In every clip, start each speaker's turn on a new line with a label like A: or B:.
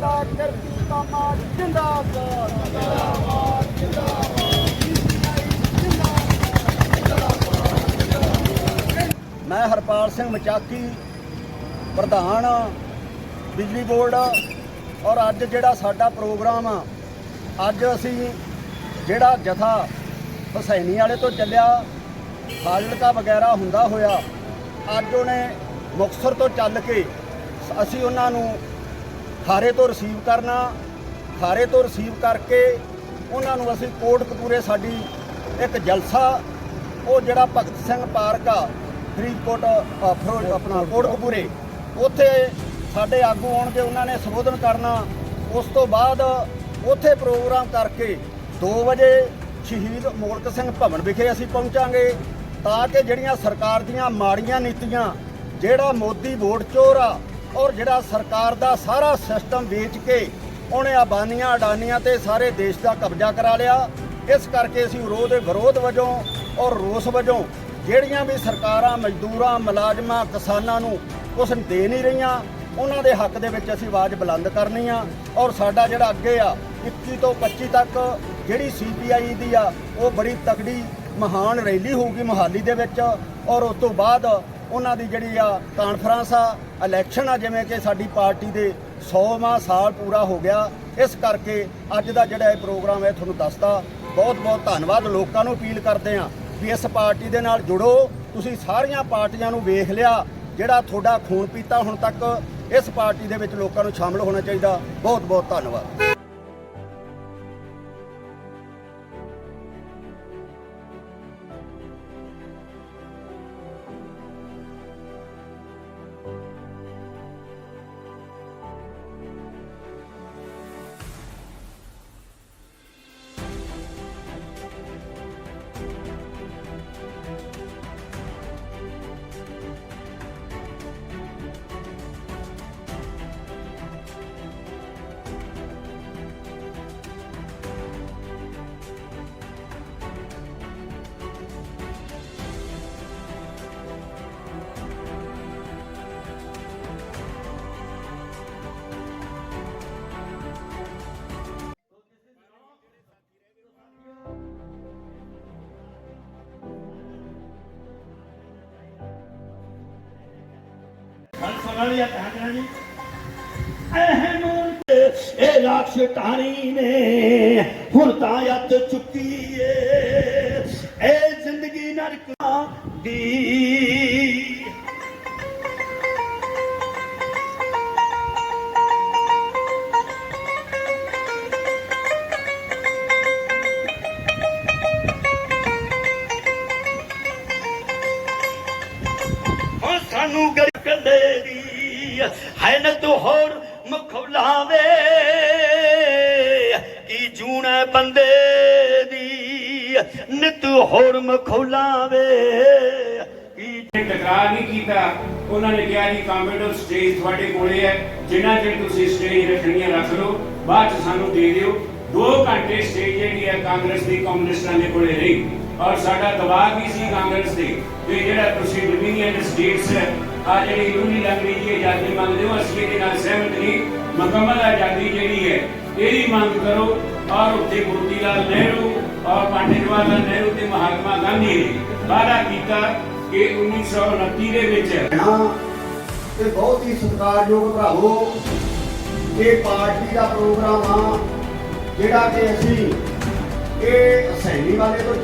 A: ਸਾਡਾ ਕਿਰਤੀ ਕਾਮਾ ਜਿੰਦਾਬਾਦ ਜਿੰਦਾਬਾਦ ਮੈਂ ਹਰਪਾਲ ਸਿੰਘ ਮਚਾਕੀ, ਪ੍ਰਧਾਨ, ਬਿਜਲੀ ਬੋਰਡ, ਔਰ ਅੱਜ ਜਿਹੜਾ ਸਾਡਾ ਪ੍ਰੋਗਰਾਮ ਆ, ਅੱਜ ਅਸੀਂ ਜਿਹੜਾ ਜਥਾ ਹਸੈਨੀ ਵਾਲੇ ਤੋਂ ਚੱਲਿਆ, ਫਾਜ਼ਿਲਕਾ ਵਗੈਰਾ ਹੁੰਦਾ ਹੋਇਆ, ਅੱਜ ਉਹਨੇ ਮੁਕਤਸਰ ਤੋਂ ਚੱਲ ਕੇ, ਅਸੀਂ ਉਹਨਾਂ ਨੂੰ ਖਾਰੇ ਤੋਂ ਰਿਸੀਵ ਕਰਨਾ ਖਾਰੇ ਤੋਂ ਰਿਸੀਵ ਕਰਕੇ ਉਹਨਾਂ ਨੂੰ ਅਸੀਂ ਕੋਟਕਪੂਰੇ ਸਾਡੀ ਇੱਕ ਜਲਸਾ ਉਹ ਜਿਹੜਾ ਭਗਤ ਸਿੰਘ ਪਾਰਕ ਆ ਫਰੀਦਕੋਟ ਅ, ਆਪਣਾ ਕੋਟਕਪੂਰੇ ਉੱਥੇ ਸਾਡੇ ਆਗੂ ਆਉਣਗੇ ਉਹਨਾਂ ਨੇ ਸੰਬੋਧਨ ਕਰਨਾ। ਉਸ ਤੋਂ ਬਾਅਦ ਉੱਥੇ ਪ੍ਰੋਗਰਾਮ ਕਰਕੇ 2 ਵਜੇ ਸ਼ਹੀਦ ਮੋਲਕ ਸਿੰਘ ਭਵਨ ਵਿਖੇ ਅਸੀਂ ਪਹੁੰਚਾਂਗੇ ਤਾਂ ਕਿ ਜਿਹੜੀਆਂ ਸਰਕਾਰ ਦੀਆਂ ਮਾੜੀਆਂ ਨੀਤੀਆਂ ਜਿਹੜਾ ਮੋਦੀ ਵੋਟ ਚੋਰ ਆ ਔਰ ਜਿਹੜਾ ਸਰਕਾਰ ਦਾ ਸਾਰਾ ਸਿਸਟਮ ਵੇਚ ਕੇ ਉਹਨੇ ਆਬਾਨੀਆਂ ਅਡਾਨੀਆਂ ਤੇ ਸਾਰੇ ਦੇਸ਼ ਦਾ ਕਬਜ਼ਾ ਕਰਾ ਲਿਆ। ਇਸ ਕਰਕੇ ਅਸੀਂ ਵਿਰੋਧ ਵਿਰੋਧ ਵਜੋਂ ਔਰ ਰੋਸ ਵਜੋਂ ਜਿਹੜੀਆਂ ਵੀ ਸਰਕਾਰਾਂ, ਮਜ਼ਦੂਰਾਂ, ਮੁਲਾਜ਼ਮਾਂ, ਕਿਸਾਨਾਂ ਨੂੰ ਕੁਛ ਦੇ ਨਹੀਂ ਰਹੀਆਂ, ਉਹਨਾਂ ਦੇ ਹੱਕ ਦੇ ਵਿੱਚ ਅਸੀਂ ਆਵਾਜ਼ ਬੁਲੰਦ ਕਰਨੀ ਆ। ਔਰ ਸਾਡਾ ਜਿਹੜਾ ਅੱਗੇ ਆ 21 ਤੋਂ 25 ਤੱਕ ਜਿਹੜੀ ਸੀਪੀਆਈ ਦੀ ਆ, ਉਹ ਬੜੀ ਤਕੜੀ, ਮਹਾਨ ਰੈਲੀ ਹੋਊਗੀ ਮੋਹਾਲੀ ਦੇ ਵਿੱਚ। ਔਰ ਉਸ ਤੋਂ ਬਾਅਦ ਉਹਨਾਂ ਦੀ ਜਿਹੜੀ ਆ ਕਾਨਫਰੰਸ ਆ ਇਲੈਕਸ਼ਨ ਆ, ਜਿਵੇਂ ਕਿ ਸਾਡੀ ਪਾਰਟੀ ਦੇ 100ਵਾਂ ਸਾਲ ਪੂਰਾ ਹੋ ਗਿਆ। ਇਸ ਕਰਕੇ ਅੱਜ ਦਾ ਜਿਹੜਾ ਇਹ ਪ੍ਰੋਗਰਾਮ ਹੈ, ਤੁਹਾਨੂੰ ਦੱਸਦਾ। ਬਹੁਤ ਬਹੁਤ ਧੰਨਵਾਦ। ਲੋਕਾਂ ਨੂੰ ਅਪੀਲ ਕਰਦੇ ਆ ਵੀ ਇਸ ਪਾਰਟੀ ਦੇ ਨਾਲ ਜੁੜੋ। ਤੁਸੀਂ ਸਾਰੀਆਂ ਪਾਰਟੀਆਂ ਨੂੰ ਵੇਖ ਲਿਆ, ਜਿਹੜਾ ਤੁਹਾਡਾ ਖੂਨ ਪੀਤਾ ਹੁਣ ਤੱਕ, ਇਸ ਪਾਰਟੀ ਦੇ ਵਿੱਚ ਲੋਕਾਂ ਨੂੰ ਸ਼ਾਮਲ ਹੋਣਾ ਚਾਹੀਦਾ। ਬਹੁਤ ਬਹੁਤ ਧੰਨਵਾਦ।
B: ਇਹ ਰਾਖਸ਼ ਟਾਣੀ ਨੇ ਹੁਣ ਤਾਂ ਅੱਤ ਚੁੱਕੀ ਏ ਇਹ ਜ਼ਿੰਦਗੀ ਨਰਕਾਂ ਦੀ ਦੀ ਹੋਰ ਮੁਖਲਾਵੇ ਕੀ
C: ਨੇ ਨਹੀਂ ਕੀਤਾ, ਉਹਨਾਂ ਨੇ ਕਿਹਾ ਜੀ ਕੰਪਿਊਟਰ ਸਟੇਜ ਤੁਹਾਡੇ ਕੋਲੇ ਹੈ, ਜਿੰਨਾ ਚਿਰ ਤੁਸੀਂ ਸਟੇਜ ਰੱਖਣੀਆਂ ਰੱਖ ਲਓ, ਬਾਅਦ ਚ ਸਾਨੂੰ ਦੇ ਦਿਓ। 2 ਘੰਟੇ ਸਟੇਜ ਜਿਹੜੀ ਹੈ, ਕਾਂਗਰਸ ਦੀ ਕਮਿਊਨਿਸਟਾਂ ਦੇ ਕੋਲੇ ਰਹੀ। ਔਰ ਸਾਡਾ ਦਬਾਅ ਵੀ ਸੀ ਕਾਂਗਰਸ ਦੇ ਕਿ ਜਿਹੜਾ ਤੁਸੀਂ ਡੋਮੀਨੀਅਨ ਸਟੇਟਸ ਹੈ ਆ ਜਿਹੜੀ ਯੂਨੀਲੈਟਰਲ ਦੀ ਆਜ਼ਾਦੀ ਮੰਗਦੇ ਹੋ, ਅਸੀਂ ਇਹਦੇ ਨਾਲ ਸਹਿਮਤ ਨਹੀਂ। ਮੁਕੰਮਲ ਆਜ਼ਾਦੀ ਜਿਹੜੀ ਹੈ, ਇਹਦੀ ਮੰਗ ਕਰੋ, ਔਰ ਉੱਥੇ ਮੋਤੀ ਲਾਲ ਨਹਿਰੂ ਔਰ ਪੰਡਿਤ ਜਵਾਹਰ ਲਾਲ ਨਹਿਰੂ ਤੇ ਮਹਾਤਮਾ ਗਾਂਧੀ ਨੇ ਵਾਅਦਾ ਕੀਤਾ ਕਿ 1929 ਦੇ ਵਿੱਚ
A: ਤੇ ਬਹੁਤ ਹੀ ਸਤਿਕਾਰਯੋਗ ਭਰਾਵੋ ਇਹ ਪਾਰਟੀ ਦਾ ਪ੍ਰੋਗਰਾਮ ਆ ਜਿਹੜਾ ਕਿ ਅਸੀਂ ਇਹ ਹਸੈਨੀ ਵਾਲੇ ਤੋਂ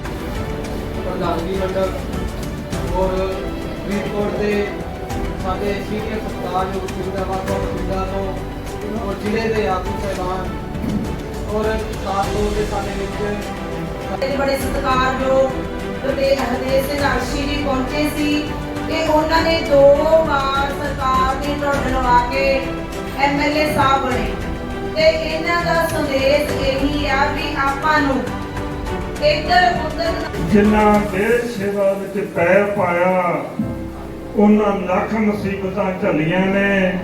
D: ਪ੍ਰਧਾਨਗੀ ਮੰਡਲ ਔਰ ਫਰੀਦਕੋਟ ਦੇ ਸਾਡੇ ਸੀਨੀਅਰ ਸਤਿਕਾਰਯੋਗ ਸਿੰਗਾਬਾਦ ਤੋਂ ਪਿੰਡਾਂ ਤੋਂ ਔਰ ਜ਼ਿਲ੍ਹੇ ਦੇ ਆਗੂ ਸਹਿਬਾਨ ਔਰ ਸਾਥ ਦੋ ਦੇ ਸਾਡੇ ਵਿੱਚ
E: ਬੜੇ ਬੜੇ ਸਤਿਕਾਰਯੋਗ ਤੇ ਹਰਦੇਵ ਸਿੰਘ ਆਸ਼ੀ ਜੀ ਪਹੁੰਚੇ ਸੀ ਕਿ ਉਹਨਾਂ ਨੇ ਦੋ ਵਾਰ ਸਰਕਾਰ ਦੀ ਟੁੱਟ ਲਵਾ ਕੇ ਐਮਐਲਏ ਸਾਹਿਬ ਬਣੇ। ਤੇ ਇਹਨਾਂ ਦਾ ਸੰਦੇਸ਼ ਇਹੀ ਆ ਵੀ ਆਪਾਂ ਨੂੰ ਇੱਧਰ ਉੱਧਰ
F: ਜਿਨ੍ਹਾਂ ਦੇਸ਼ ਸੇਵਾ ਵਿੱਚ ਪੈਰ ਪਾਇਆ, ਉਹਨਾਂ ਲੱਖ ਮੁਸੀਬਤਾਂ ਝੱਲੀਆਂ ਨੇ।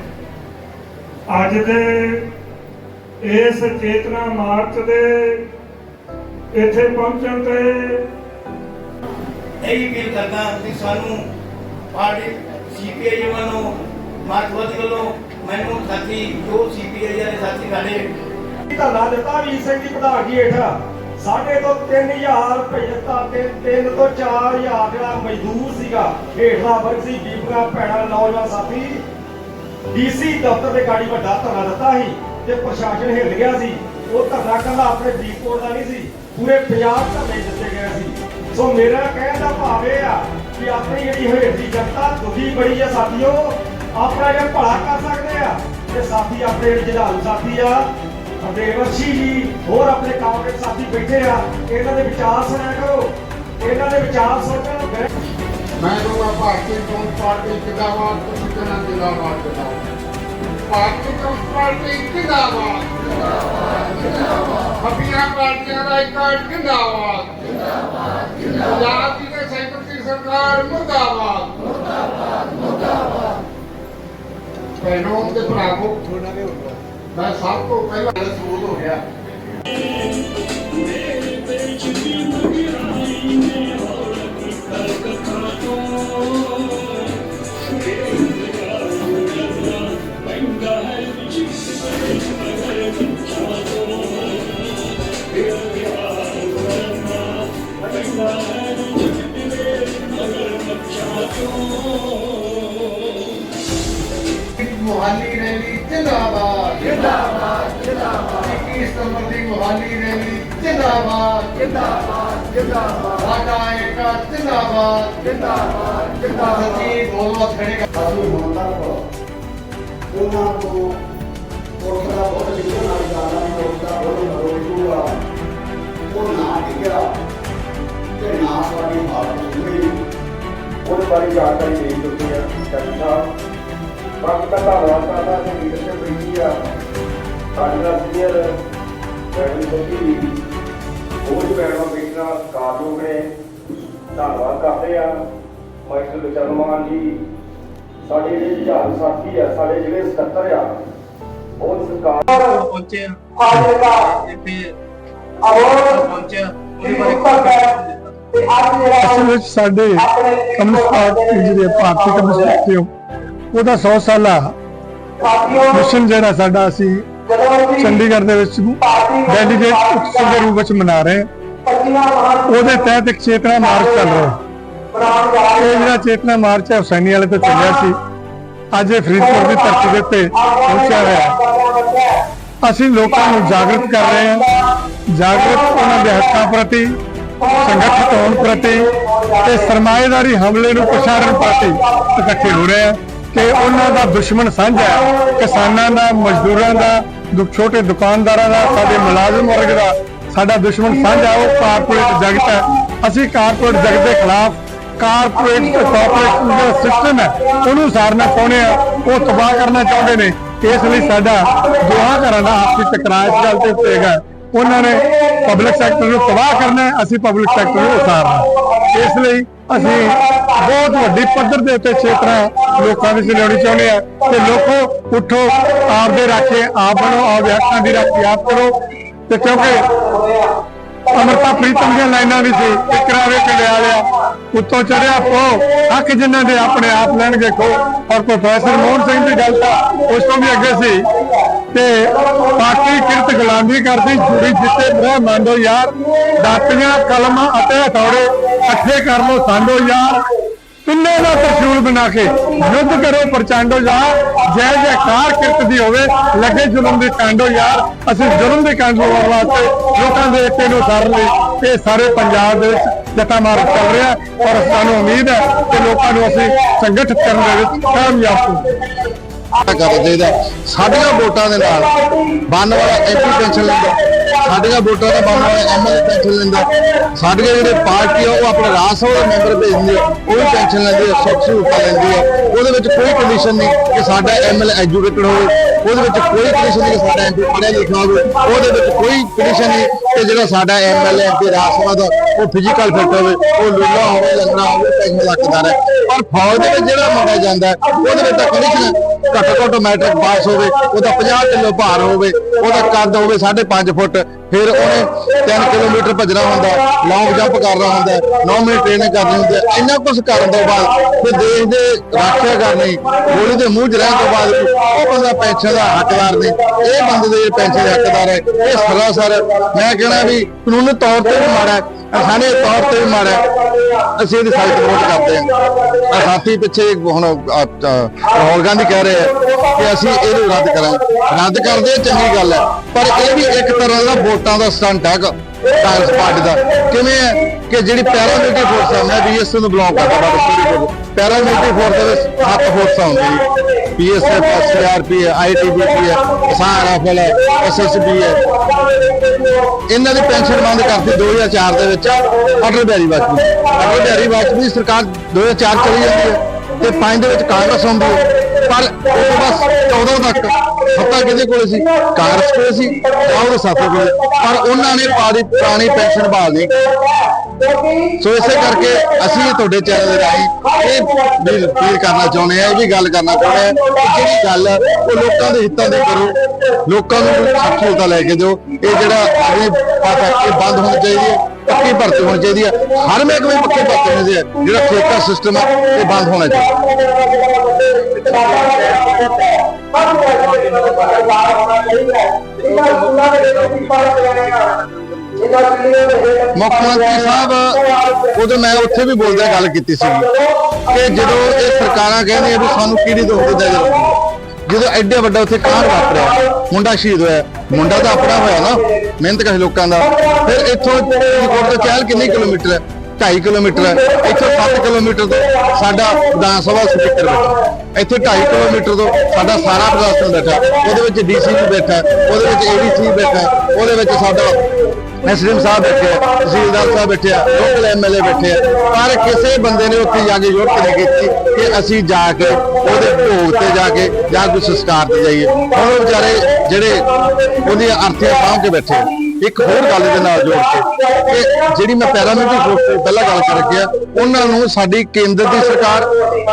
F: ਅੱਜ ਦੇ ਇਸ ਚੇਤਨਾ ਮਾਰਚ ਦੇ ਇੱਥੇ ਪਹੁੰਚਣ ਤੇ
B: ਇਹੀ ਅਪੀਲ ਕਰਦਾ ਕਿ ਸਾਨੂੰ ਪਾਰਟੀ ਸੀਪੀਆਈ ਵੱਲੋਂ ਮਾਰਕਸਵਾਦੀ ਵੱਲੋਂ
G: ਮੈਨੂੰ ਸਾਥੀ ਜੋ ਸੀਪੀਆਈ ਵਾਲੇ ਸਾਥੀ ਸਾਡੇ
F: ਧਰਨਾ ਦਿੱਤਾ ਵੀ ਸਿੰਘ ਦੀ ਪ੍ਰਧਾਨਗੀ ਹੇਠ। ਸਾਡੇ ਤੋਂ 3000 ਰੁਪਏ ਦਿੱਤਾ ਤੇ 3 ਤੋਂ 4000 ਜਿਹੜਾ ਮਜ਼ਦੂਰ ਸੀਗਾ ਹੇਠਲਾ ਵਰਗ ਸੀ ਬੀਬੀਆਂ ਭੈਣਾਂ ਨੌਜਵਾਨ ਸਾਥੀ। ਡੀਸੀ ਦਫ਼ਤਰ ਦੇ ਗਾੜੀ ਵੱਡਾ ਧਰਨਾ ਦਿੱਤਾ ਸੀ ਤੇ ਪ੍ਰਸ਼ਾਸਨ ਹਿੱਲ ਗਿਆ ਸੀ। ਉਹ ਧਰਨਾ ਕੱਲਾ ਆਪਣੇ ਫਰੀਦਕੋਟ ਦਾ ਨਹੀਂ ਸੀ, ਪੂਰੇ ਪੰਜਾਬ ਧਰਨੇ ਦਿੱਤੇ ਗਏ ਸੀ। ਸੋ ਮੇਰਾ ਕਹਿਣ ਦਾ ਭਾਵ ਇਹ ਆ ਕਿ ਆਪਣੀ ਜਿਹੜੀ ਹੇਠ ਜਨਤਾ, ਦੁਖੀ ਬੜੀ ਆ ਸਾਥੀਓ। ਆਪਣਾ ਜੇ ਭਲਾ ਕਰ ਸਕਦੇ ਆ, ਤੇ ਸਾਥੀ ਆਪਣੇ ਜਿਹੜੇ ਸਾਥੀ ਆ ਦੇਵਰਸ਼ੀ ਜੀ, ਹੋਰ ਆਪਣੇ ਕਾਂਗਰਸ ਸਾਥੀ ਬੈਠੇ ਆ, ਇਹਨਾਂ ਦੇ ਵਿਚਾਰ ਸੁਣਿਆ ਕਰੋ। ਇਹਨਾਂ ਦੇ ਵਿਚਾਰ ਸੁਣ ਮੈਂ
H: ਕਹੂੰਗਾ, ਭਾਰਤੀ ਜਨਤਾ ਪਾਰਟੀ ਜਿੰਦਾਬਾਦ, ਤੁਸੀਂ ਕਹਿਣਾ ਜਿੰਦਾਬਾਦ ਜਿੰਦਾਬਾਦ। ਭਾਰਤੀ ਜਨਤਾ ਪਾਰਟੀ ਜਿੰਦਾਬਾਦ ਜਿੰਦਾਬਾਦ। ਅਪੀਆਂ ਪਾਰਟੀਆਂ ਦਾ ਇਕਾਟ ਜਿੰਦਾਬਾਦ ਜਿੰਦਾਬਾਦ। ਜਿੰਦਾਬਾਦ ਦੀ ਤੇ ਸੈਂਟਰ ਸਰਕਾਰ ਮੁਰਦਾਬਾਦ। ਮੁਰਦਾਬਾਦ ਮੁਰਦਾਬਾਦ ਭੈਣੋਂ ਤੇ ਭਰਾਵੋ, ਮੈਂ ਸਭ ਤੋਂ ਪਹਿਲਾਂ ਸਬੂਤ ਹੋ ਗਿਆ। ਜਿੰਦਾਬਾਦ ਜਿੰਦਾਬਾਦ ਜਿੰਦਾਬਾਦ ਸਾਡਾ ਏਕਾ ਜਿੰਦਾਬਾਦ ਜਿੰਦਾਬਾਦ ਜਿੰਦਾਬਾਦ ਸੱਚੀ ਬੋਲਵਾ ਖੜੇ ਕਰ
A: ਅਸੀਂ ਹੁਣ ਤੱਕ ਉਹਨਾਂ ਤੋਂ ਕੋਰਟ ਦਾ ਬਹੁਤ ਜਿਗਰ ਨਾਲ ਜਾਣਾ ਨਹੀਂ ਕੋਰਟ ਦਾ ਬਹੁਤ ਮਰੋਜੂਗਾ ਉਹ ਨਾ ਟਿਕਿਆ ਤੇ ਨਾ ਸਾਡੀ ਹਾਲਤ ਹੋਈ ਉਹਦੇ ਬਾਰੇ ਜਾਣਕਾਰੀ ਦੇ ਦਿੱਤੀ ਹੈ ਚੰਗਾ ਬਾਕੀ ਤਾਂ ਧੰਨਵਾਦ ਕਰਦਾ ਕਿ ਲੀਡਰਸ਼ਿਪ ਬੈਠੀ ਆ ਸਾਡੇ ਨਾਲ ਸੀਨੀਅਰ ਬੈਠੀ ਸੋਚੀ ਉਹ ਜੋ ਬੈਠਾ ਬੈਠਣਾ ਕਾਰਜੋਗ ਨੇ। ਧੰਨਵਾਦ ਕਰਦੇ ਆ। ਮਾਸਟਰ ਚਰਮਾਨ ਜੀ ਸਾਡੇ ਜਿਹੜੇ ਜਹਾਜ਼ ਸਾਥੀ ਆ ਸਾਡੇ ਜਿਹੜੇ ਸਕੱਤਰ ਆ ਬਹੁਤ ਸਰਕਾਰ
D: ਪਹੁੰਚੇ ਆ। ਇੱਥੇ ਪਹੁੰਚਿਆ ਉਹਦੇ ਬਾਰੇ
I: ਅਸਲ ਵਿੱਚ ਸਾਡੇ ਕਮਿਊਨਿਸਟ ਪਾਰਟੀ ਜਿਹੜੇ ਭਾਰਤੀ ਕਮਿਊਨਿਸਟ ਪਾਰਟੀ ਉਹ- ਉਹਦਾ 100 ਸਾਲਾ ਮਿਸ਼ਨ ਜਿਹੜਾ ਸਾਡਾ ਅਸੀਂ ਚੰਡੀਗੜ੍ਹ ਦੇ ਵਿੱਚ ਡੈਲੀਗੇਟ ਉਤਸਵ ਦੇ ਰੂਪ ਵਿੱਚ ਮਨਾ ਰਹੇ ਹਾਂ। ਉਹਦੇ ਤਹਿਤ ਇੱਕ ਚੇਤਨਾ ਮਾਰਚ ਚੱਲ ਰਿਹਾ। ਇਹ ਜਿਹੜਾ ਚੇਤਨਾ ਮਾਰਚ ਹੈ ਹੁਸੈਨੀ ਵਾਲੇ ਤੋਂ ਚੱਲਿਆ ਸੀ। ਅੱਜ ਇਹ ਫਰੀਦਕੋਟ ਦੀ ਧਰਤੀ ਦੇ ਉੱਤੇ ਪਹੁੰਚਿਆ ਹੋਇਆ ਅਸੀਂ ਲੋਕਾਂ ਨੂੰ ਜਾਗਰਤ ਕਰ ਰਹੇ ਹਾਂ। ਜਾਗਰਤ ਉਹਨਾਂ ਦੇ ਹੱਕਾਂ ਪ੍ਰਤੀ ਸੰਗਠਿਤ ਹੋਣ ਪ੍ਰਤੀ ਤੇ ਸਰਮਾਏਦਾਰੀ ਹਮਲੇ ਨੂੰ ਪਛਾੜਨ ਪ੍ਰਤੀ ਇਕੱਠੇ ਹੋ ਰਹੇ ਆ ਕਿ ਉਹਨਾਂ ਦਾ ਦੁਸ਼ਮਣ ਸਾਂਝਾ ਹੈ। ਕਿਸਾਨਾਂ ਦਾ ਮਜ਼ਦੂਰਾਂ ਦੁ- ਛੋਟੇ ਦੁਕਾਨਦਾਰਾਂ ਦਾ, ਸਾਡੇ ਮੁਲਾਜ਼ਮ ਵਰਗ ਦਾ, ਸਾਡਾ ਦੁਸ਼ਮਣ ਸਾਂਝਾ ਉਹ ਕਾਰਪੋਰੇਟ ਜਗਤ ਹੈ। ਅਸੀਂ ਕਾਰਪੋਰੇਟ ਜਗਤ ਦੇ ਖਿਲਾਫ ਕਾਰਪੋਰੇਟ ਤੇ ਕਾਰਪੋਰੇਟ ਦਾ ਸਿਸਟਮ ਹੈ। ਉਹਨੂੰ ਸਾਰਨਾ ਚਾਹੁੰਦੇ ਆ, ਉਹ ਤਬਾਹ ਕਰਨਾ ਚਾਹੁੰਦੇ ਨੇ। ਇਸ ਲਈ ਸਾਡਾ ਦੋਹਾਂ ਘਰਾਂ ਦਾ ਆਪਸੀ ਟਕਰਾਅ ਇਸ ਗੱਲ ਤੇ ਉੱਤੇ ਹੈਗਾ ਉਹਨਾਂ ਨੇ ਪਬਲਿਕ ਸੈਕਟਰ ਨੂੰ ਤਬਾਹ ਕਰਨਾ ਅਸੀਂ ਪਬਲਿਕ ਸੈਕਟਰ ਨੂੰ ਉਸਾਰਨਾ ਇਸ ਲਈ ਅਸੀਂ ਬਹੁਤ ਵੱਡੀ ਪੱਧਰ ਦੇ ਉੱਤੇ ਚੇਤਨਾ ਲੋਕਾਂ ਵਿੱਚ ਲਿਆਉਣੀ ਚਾਹੁੰਦੇ ਆ ਤੇ ਲੋਕੋ, ਉੱਠੋ, ਆਪਦੇ ਰਾਖੇ ਆਪ ਬਣੋ, ਆਪ ਹੱਕਾਂ ਦੀ ਰਾਖੀ ਆਪ ਕਰੋ। ਤੇ ਕਿਉਂਕਿ ਅਮਰਤਾ ਪ੍ਰੀਤਮ ਦੀਆਂ ਲਾਈਨਾਂ ਵੀ ਸੀ। ਇਕਰਾਵੇ ਕੰਡਿਆ ਲਿਆ ਉੱਤੋਂ ਚੜਿਆ ਪੋ ਹੱਕ ਜਿਨ੍ਹਾਂ ਦੇ ਆਪਣੇ ਆਪ ਲੈਣਗੇ ਖੋ ਔਰ ਪ੍ਰੋਫੈਸਰ ਮੋਹਨ ਸਿੰਘ ਦੀ ਗੱਲ ਤਾਂ ਉਸ ਤੋਂ ਵੀ ਅੱਗੇ ਸੀ। ਤੇ ਪਾਕੀ ਕਿਰਤ ਗੁਲਾਮੀ ਕਰਦੀ ਜੁੜੀ ਜਿੱਤੇ ਬ੍ਰਹ ਮੰਨੋ ਯਾਰ। ਦਾਤੀਆਂ ਕਲਮਾਂ ਅਤੇ ਹਥੌੜੇ ਇਕੱਠੇ ਕਰ ਲੋ ਸਾਂਡੋ ਯਾਰ। ਤਿੰਨੇ ਦਾ ਤਰਸ਼ੂਲ ਬਣਾ ਕੇ ਯੁੱਧ ਕਰੋ ਪ੍ਰਚੰਡੋ ਯਾਰ, ਜੈ ਜੈਕਾਰ ਕਿਰਤ ਦੀ ਹੋਵੇ, ਲੱਗੇ ਜ਼ੁਲਮ ਦੀ ਕਾਂਡੋ ਯਾਰ, ਅਸੀਂ ਜ਼ੁਲਮ ਦੀ ਕਾਂਡੋ ਵਾਸਤੇ ਲੋਕਾਂ ਦੇ ਏਕੇ ਨੂੰ ਸਰ ਲਈ, ਇਹ ਸਾਰੇ ਪੰਜਾਬ ਦੇ ਵਿੱਚ ਜਤਾ ਮਾਰਚ ਚੱਲ ਰਿਹਾ ਔਰ ਸਾਨੂੰ ਉਮੀਦ ਹੈ ਕਿ ਲੋਕਾਂ ਨੂੰ ਅਸੀਂ ਸੰਗਠਿਤ ਕਰਨ ਦੇ ਵਿੱਚ ਕਾਮਯਾਬ ਹੋਵਾਂਗੇ।
H: ਕਰਨਾ ਚਾਹੀਦਾ। ਸਾਡੀਆਂ ਵੋਟਾਂ ਦੇ ਨਾਲ ਬਣਨ ਵਾਲਾ ਐਮਪੀ ਪੈਨਸ਼ਨ ਲੈਂਦਾ ਸਾਡੀਆਂ ਵੋਟਾਂ ਦਾ ਬਣਨ ਵਾਲਾ ਐਮਐਲਏ ਪੈਨਸ਼ਨ ਲੈਂਦਾ ਸਾਡੀਆਂ ਜਿਹੜੇ ਪਾਰਟੀ ਆ, ਉਹ ਆਪਣੇ ਰਾਜ ਸਭਾ ਦੇ ਮੈਂਬਰ ਭੇਜਦੇ ਆ। ਉਹ ਵੀ ਪੈਨਸ਼ਨ ਲੈਂਦੇ ਆ, ਸੁੱਖ ਸਹੂਲਤਾਂ ਲੈਂਦੇ ਆ। ਉਹਦੇ ਵਿੱਚ ਕੋਈ ਕੰਡੀਸ਼ਨ ਨਹੀਂ ਕਿ ਸਾਡਾ ਐਮਐਲਏ ਐਜੂਕੇਟਡ ਹੋਵੇ। ਉਹਦੇ ਵਿੱਚ ਕੋਈ ਕੰਡੀਸ਼ਨ ਨਹੀਂ ਕਿ ਸਾਡਾ ਐਮਪੀ ਪੜ੍ਹਿਆ ਲਿਖਿਆ ਹੋਵੇ। ਉਹਦੇ ਵਿੱਚ ਕੋਈ ਕੰਡੀਸ਼ਨ ਨਹੀਂ ਕਿ ਜਿਹੜਾ ਸਾਡਾ ਐਮਐਲਏ ਐਮਪੀ ਰਾਜ ਸਭਾ ਦਾ ਉਹ ਫਿਜ਼ੀਕਲ ਫਿੱਟ ਹੋਵੇ। ਉਹ ਲੂਲਾ ਹੋਵੇ, ਲੰਗੜਾ ਹੋਵੇ ਪੈਨਸ਼ਨ ਲੱਖਦਾਰ ਹੈ ਪਰ ਫੌਜ ਦੇ ਵਿੱਚ ਜਿਹੜਾ ਮੰਗਿਆ ਜਾਂਦਾ, ਉਹਦੇ ਵਿੱਚ ਤਾਂ ਕੰਡੀਸ਼ਨ ਘੱਟੋ ਘੱਟ ਮੈਟ੍ਰਿਕ ਪਾਸ ਹੋਵੇ ਉਹਦਾ 50 ਕਿਲੋ ਭਾਰ ਹੋਵੇ ਉਹਦਾ ਕੱਦ ਹੋਵੇ 5.5 ਫੁੱਟ ਫਿਰ ਉਹਨੇ 3 ਕਿਲੋਮੀਟਰ ਭੱਜਣਾ ਹੁੰਦਾ ਲੌਂਗ ਜੰਪ ਕਰਨਾ ਹੁੰਦਾ 9 ਮਿੰਟ ਟ੍ਰੇਨਿੰਗ ਕਰਨੀ ਹੁੰਦੀ ਹੈ। ਇੰਨਾ ਕੁਝ ਕਰਨ ਤੋਂ ਬਾਅਦ ਫਿਰ ਦੇਸ਼ ਦੇ ਰੱਖਿਆ ਕਰਨੀ ਗੋਲੀ ਦੇ ਮੂੰਹ 'ਚ ਰਹਿਣ ਤੋਂ ਬਾਅਦ ਉਹ ਬੰਦਾ ਪੈਨਸ਼ਨ ਦਾ ਹੱਕਦਾਰ ਨਹੀਂ ਇਹ ਬੰਦੇ ਦੇ ਪੈਨਸ਼ਨ ਦੇ ਹੱਕਦਾਰ ਹੈ ਇਹ ਸਰਾਸਰ ਮੈਂ ਕਹਿਣਾ ਵੀ ਕਾਨੂੰਨੀ ਤੌਰ ਤੇ ਵੀ ਮਾੜਾ ਹੈ ਅਸਾਨੇ ਤੌਰ ਤੇ ਵੀ ਮਾੜਾ ਅਸੀਂ ਇਹਦੀ ਸਖਤ ਵਿਰੋਧ ਕਰਦੇ ਹਾਂ। ਸਾਥੀ ਪਿੱਛੇ ਹੁਣ ਰਾਹੁਲ ਗਾਂਧੀ ਕਹਿ ਰਹੇ ਆ ਕਿ ਅਸੀਂ ਇਹਨੂੰ ਰੱਦ ਕਰਾਂਗੇ। ਰੱਦ ਕਰਦੇ ਚੰਗੀ ਗੱਲ ਹੈ। ਪਰ ਇਹ ਵੀ ਇੱਕ ਤਰ੍ਹਾਂ ਦਾ ਵੋਟਾਂ ਦਾ ਸਟੰਟ ਹੈਗਾ। ਕਾਂਗਰਸ ਪਾਰਟੀ ਦਾ। ਕਿਵੇਂ ਹੈ ਕਿ ਜਿਹੜੀ ਪੈਰਾਮਿਲਟਰੀ ਫੋਰਸ ਹੈ ਮੈਂ ਬੀਐਸਐਫ ਨੂੰ ਬਿਲੋਂਗ ਕਰਦਾ, ਬਾਬਾ ਪੈਰਾਮਿਲਟਰੀ ਫੋਰਸ ਦੇ ਸੱਤ ਫੋਰਸਾਂ ਹੁੰਦੀਆਂ ਬੀਐਸਐਫ ਐਸਆਰਪੀ ਹੈ ਆਈਟੀਬੀਪੀ ਹੈ, ਕਿਸਾਨ ਰਾਫਲ ਹੈ ਐਸਐਸਬੀ ਹੈ। ਇਹਨਾਂ ਦੀ ਪੈਨਸ਼ਨ ਬੰਦ ਕਰਤੀ 2004 ਦੇ ਵਿੱਚ। ਅਟਲ ਬਿਹਾਰੀ ਵਾਜਪੇਈ। ਅਟਲ ਬਿਹਾਰੀ ਵਾਜਪੇਈ ਦੀ ਸਰਕਾਰ 2004 ਚਲੀ ਜਾਂਦੀ ਹੈ ਤੇ 5 ਦੇ ਵਿੱਚ ਕਾਂਗਰਸ ਆਉਂਦੀ ਹੈ। ਪਰ ਉਹ ਬਸ 14 ਤੱਕ ਸੱਤਾ ਕਿਹਦੇ ਕੋਲ ਸੀ? ਕਾਂਗਰਸ ਕੋਲ ਸੀ ਉਹਦੇ ਸਾਥੀ ਕੋਲ ਪਰ ਉਹਨਾਂ ਨੇ ਪਾਰੀ ਪੁਰਾਣੀ ਪੈਨਸ਼ਨ ਬਹਾਲ ਨਹੀਂ ਸੋ ਇਸੇ ਕਰਕੇ ਅਸੀਂ ਤੁਹਾਡੇ ਚੈਨਲ ਦੇ ਰਾਹੀਂ ਇਹ ਵੀ ਅਪੀਲ ਕਰਨਾ ਚਾਹੁੰਦੇ ਆ ਇਹ ਵੀ ਗੱਲ ਕਰਨਾ ਚਾਹੁੰਦੇ ਆ ਕਿ ਜਿਹੜੀ ਗੱਲ ਆ, ਉਹ ਲੋਕਾਂ ਦੇ ਹਿੱਤਾਂ ਦੀ ਕਰੋ। ਲੋਕਾਂ ਨੂੰ ਕੋਈ ਸਹੂਲਤਾਂ ਲੈ ਕੇ ਦਿਓ। ਇਹ ਜਿਹੜਾ ਅਗਲੀ ਪਾਸਾ ਇਹ ਬੰਦ ਹੋਣੀ ਚਾਹੀਦੀ ਹੈ। ਪੱਕੀ ਭਰਤੀ ਹੋਣੀ ਚਾਹੀਦੀ ਹੈ ਹਰ ਮਹਿਕਮੇ ਵਿੱਚ ਪੱਕੀ ਭਰਤੀ ਹੋਣੀ ਚਾਹੀਦੀ ਹੈ ਜਿਹੜਾ ਠੇਕਾ ਸਿਸਟਮ ਹੈ ਇਹ ਬੰਦ ਹੋਣਾ ਚਾਹੀਦਾ। ਮੁੱਖ ਮੰਤਰੀ ਸਾਹਿਬ, ਉਦੋਂ ਮੈਂ ਉੱਥੇ ਵੀ ਬੋਲਦਿਆਂ ਗੱਲ ਕੀਤੀ ਸੀ ਕਿ ਜਦੋਂ ਇਹ ਸਰਕਾਰਾਂ ਕਹਿੰਦੀਆਂ ਵੀ ਸਾਨੂੰ ਕਿਹੜੀ ਦੁੱਖ ਦਿੰਦਾ ਜਦੋਂ ਜਦੋਂ ਐਡੇ ਵੱਡਾ ਉੱਥੇ ਕਾਂਡ ਵਾਪਰਿਆ। ਮੁੰਡਾ ਸ਼ਹੀਦ ਹੋਇਆ। ਮੁੰਡਾ ਤਾਂ ਆਪਣਾ ਹੋਇਆ ਨਾ, ਮਿਹਨਤ ਕਰ ਲੋਕਾਂ ਦਾ। ਫਿਰ ਇੱਥੋਂ ਕੋਟ ਤੋਂ ਚਾਲ ਕਿੰਨੀ ਕਿਲੋਮੀਟਰ ਹੈ? 2.5 ਕਿਲੋਮੀਟਰ ਹੈ। ਇੱਥੋਂ 7 ਕਿਲੋਮੀਟਰ ਤੋਂ ਸਾਡਾ ਵਿਧਾਨ ਸਭਾ ਸਪੀਕਰ ਬੈਠਾ। ਇੱਥੇ 2.5 ਕਿਲੋਮੀਟਰ ਤੋਂ ਸਾਡਾ ਸਾਰਾ ਪ੍ਰਸ਼ਾਸਨ ਬੈਠਾ। ਉਹਦੇ ਵਿੱਚ ਡੀਸੀ ਵੀ ਬੈਠਾ, ਉਹਦੇ ਵਿੱਚ ਏਡੀਸੀ ਬੈਠਾ, ਉਹਦੇ ਵਿੱਚ ਸਾਡਾ ਐਸਡੀਐਮ ਸਾਹਿਬ ਬੈਠੇ ਆ, ਤਹਿਸੀਲਦਾਰ ਸਾਹਿਬ ਬੈਠੇ ਆ, ਲੋਕਲ ਐਮਐਲਏ ਬੈਠੇ ਆ, ਪਰ ਕਿਸੇ ਬੰਦੇ ਨੇ ਉੱਥੇ ਜਾ ਕੇ ਜ਼ਰੂਰਤ ਨਹੀਂ ਕੀਤੀ ਕਿ ਅਸੀਂ ਜਾ ਕੇ ਉਹਦੇ ਭੋਗ ਤੇ ਜਾ ਕੇ ਜਾਂ ਕੋਈ ਸੰਸਕਾਰ ਤੇ ਜਾਈਏ। ਹੁਣ ਉਹ ਵਿਚਾਰੇ ਜਿਹੜੇ ਉਹਦੀਆਂ ਅਰਥੀਆਂ ਸਾਂਭ ਕੇ ਬੈਠੇ ਆ। ਇੱਕ ਹੋਰ ਗੱਲ ਦੇ ਨਾਲ ਜੋੜ ਕੇ ਕਿ ਜਿਹੜੀ ਮੈਂ ਪੈਰਾਮਿਲਟਰੀ ਫੋਰਸ ਤੋਂ ਪਹਿਲਾਂ ਗੱਲ ਕਰ ਗਿਆ ਉਹਨਾਂ ਨੂੰ ਸਾਡੀ ਕੇਂਦਰ ਦੀ ਸਰਕਾਰ,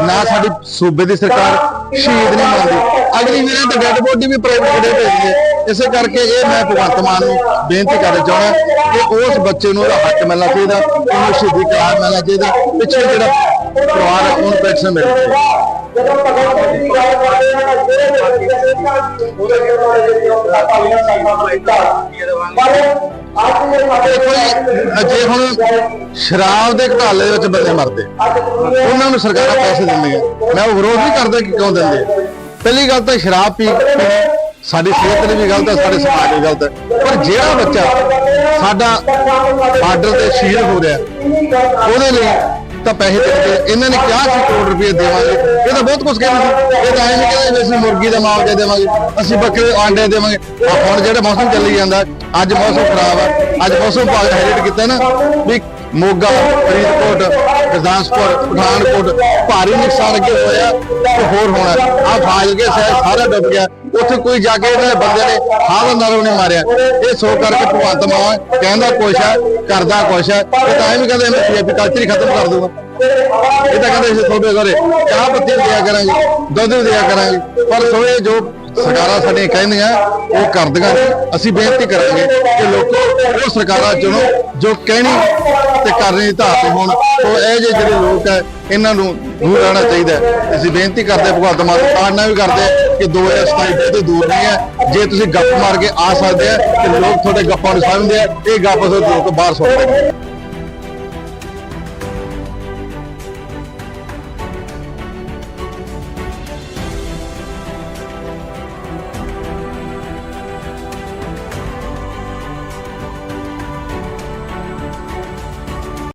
H: ਨਾ ਸਾਡੀ ਸੂਬੇ ਦੀ ਸਰਕਾਰ ਸ਼ਹੀਦ ਨਹੀਂ ਮੰਨਦੀ। ਅਗਲੀ ਮੇਰੇ ਤਾਂ ਡੈਡ ਬੋਡੀ ਵੀ ਪ੍ਰਾਈਵੇਟ ਕਿਹੜੇ ਭੇਜਦੇ ਇਸੇ ਕਰਕੇ ਇਹ ਮੈਂ ਭਗਵੰਤ ਮਾਨ ਨੂੰ ਬੇਨਤੀ ਕਰਨਾ ਚਾਹੁੰਦਾ ਕਿ ਉਸ ਬੱਚੇ ਨੂੰ ਉਹਦਾ ਹੱਕ ਮਿਲਣਾ ਚਾਹੀਦਾ ਉਹਨੂੰ ਸ਼ਹੀਦੀ ਕਰਾਰ ਮਿਲਣਾ ਚਾਹੀਦਾ ਪਿੱਛੇ ਜਿਹੜਾ ਪਰਿਵਾਰ ਹੈ ਉਹਨੂੰ ਪੈਨਸ਼ਨ ਮਿਲਣੀ ਚਾਹੀਦੀ ਦੇਖੋ ਜੀ, ਜੇ ਹੁਣ ਸ਼ਰਾਬ ਦੇ ਘਟਾਲੇ ਦੇ ਵਿੱਚ ਬੰਦੇ ਮਰਦੇ ਉਹਨਾਂ ਨੂੰ ਸਰਕਾਰਾਂ ਪੈਸੇ ਦਿੰਦੀਆਂ। ਮੈਂ ਉਹ ਵਿਰੋਧ ਨਹੀਂ ਕਰਦਾ ਕਿ ਕਿਉਂ ਦਿੰਦੇ ਪਹਿਲੀ ਗੱਲ ਤਾਂ ਸ਼ਰਾਬ ਪੀ ਸਾਡੀ ਸਿਹਤ ਲਈ ਵੀ ਗਲਤ ਹੈ, ਸਾਡੇ ਸਮਾਜ ਲਈ ਗਲਤ ਹੈ। ਪਰ ਜਿਹੜਾ ਬੱਚਾ ਸਾਡਾ ਬਾਰਡਰ ਤੇ ਸ਼ਹੀਦ ਹੋ ਰਿਹਾ, ਉਹਦੇ ਲਈ ਤਾਂ ਪੈਸੇ ਦੇਣਗੇ ਇਹਨਾਂ ਨੇ ਕਿਹਾ ਸੀ ਕਰੋੜ ਰੁਪਏ ਦੇਵਾਂਗੇ। ਇਹ ਤਾਂ ਬਹੁਤ ਕੁਝ ਕਹਿੰਦੇ ਸੀ। ਇਹ ਤਾਂ ਐਂ ਨਹੀਂ ਕਹਿੰਦੇ ਵੀ ਅਸੀਂ ਮੁਰਗੀ ਦਾ ਮੁਆਵਜ਼ਾ ਦੇਵਾਂਗੇ, ਅਸੀਂ ਬੱਕਰੇ ਆਂਡੇ ਦੇਵਾਂਗੇ। ਹੁਣ ਜਿਹੜਾ ਮੌਸਮ ਚੱਲੀ ਜਾਂਦਾ, ਅੱਜ ਮੌਸਮ ਖਰਾਬ ਹੈ, ਅੱਜ ਮੌਸਮ ਭਾਗ ਹਾਈਲਾਈਟ ਕੀਤਾ ਨਾ, ਵੀ ਮੋਗਾ, ਫਰੀਦਕੋਟ, ਗੁਰਦਾਸਪੁਰ, ਪਠਾਨਕੋਟ, ਭਾਰੀ ਨੁਕਸਾਨ ਅੱਗੇ ਹੋਇਆ ਤੇ ਹੋਰ ਹੋਣਾ। ਆ ਫਾਜ਼ਿਲਕੇ ਸ਼ਹਿਰ ਸਾਰਾ ਡੁੱਬ ਗਿਆ। ਉੱਥੇ ਕੋਈ ਜਾ ਕੇ ਇਹਨਾਂ ਬੰਦੇ ਨੇ ਹਾਲ ਨਰਮ ਨਹੀਂ ਮਾਰਿਆ। ਇਹ ਸੋ ਕਰਕੇ ਭਗਵੰਤ ਮਾਨ ਕਹਿੰਦਾ ਕੁਛ ਹੈ, ਕਰਦਾ ਕੁਛ ਹੈ। ਇਹ ਤਾਂ ਵੀ ਕਹਿੰਦੇ ਮੈਂ ਪੰਜਾਬੀ ਕਲਚਰ ਹੀ ਖਤਮ ਕਰ ਦੂੰਗਾ। ਇਹ ਤਾਂ ਕਹਿੰਦੇ ਅਸੀਂ ਤੁਹਾਡੇ ਘਰੇ ਚਾਹ ਪੱਤੀ ਵੀ ਦਿਆ ਕਰਾਂਗੇ, ਦੁੱਧ ਵੀ ਦਿਆ ਕਰਾਂਗੇ। ਪਰ ਸੋਏ ਜੋ ਸਰਕਾਰਾਂ ਸਾਡੀਆਂ ਕਹਿੰਦੀਆਂ, ਉਹ ਕਰਦੀਆਂ, ਅਸੀਂ ਬੇਨਤੀ ਕਰਾਂਗੇ ਕਿ ਲੋਕੋ ਉਹ ਸਰਕਾਰਾਂ ਚੁਣੋ ਜੋ ਕਹਿਣੀ ਤੇ ਕਰਨੀ ਦੀ ਧਾਰ ਤੇ ਹੋਣ। ਉਹ ਇਹ ਜਿਹੇ ਜਿਹੜੇ ਲੋਕ ਹੈ, ਇਹਨਾਂ ਨੂੰ ਦੂਰ ਰਹਿਣਾ ਚਾਹੀਦਾ ਅਸੀਂ ਬੇਨਤੀ ਕਰਦੇ ਹਾਂ, ਭਗਵੰਤ ਮਾਨ ਨੂੰ ਵੀ ਕਰਦੇ ਹਾਂ ਕਿ 2027 ਤੋਂ ਦੂਰ ਨਹੀਂ ਹੈ। ਜੇ ਤੁਸੀਂ ਗੱਪ ਮਾਰ ਕੇ ਆ ਸਕਦੇ ਆ, ਤੇ ਲੋਕ ਤੁਹਾਡੇ ਗੱਪਾਂ ਨੂੰ ਸਮਝਦੇ ਆ, ਇਹ ਗੱਪ ਤੋਂ ਦੂਰ ਬਾਹਰ ਸੁਣਦੇ